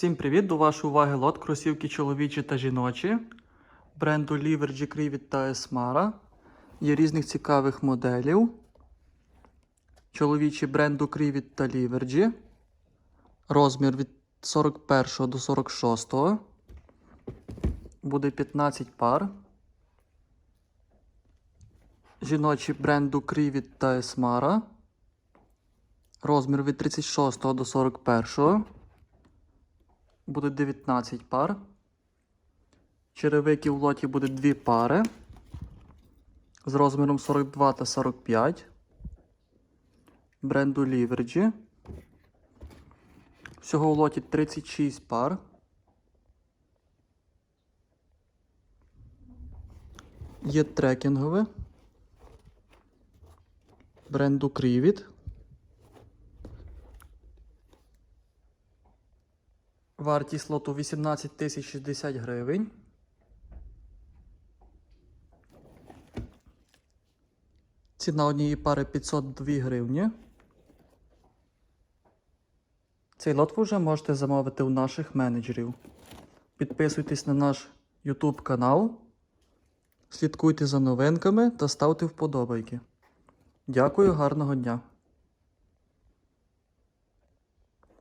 Всім привіт! До вашої уваги лот кросівки чоловічі та жіночі бренду Livergy Crivit та Esmara. Є різних цікавих моделів. Чоловічі бренду Crivit та Livergy. Розмір від 41 до 46. Буде 15 пар. Жіночі бренду Crivit та Esmara. Розмір від 36 до 41. Буде 19 пар. Черевиків в лоті буде 2 пари. З розміром 42 та 45. Бренду Livergy. Всього в лоті 36 пар. Є трекінгове. Бренду Crivit. Вартість лоту 18 тисяч 60 гривень. Ціна однієї пари 502 гривні. Цей лот ви вже можете замовити у наших менеджерів. Підписуйтесь на наш YouTube канал, слідкуйте за новинками та ставте вподобайки. Дякую, гарного дня!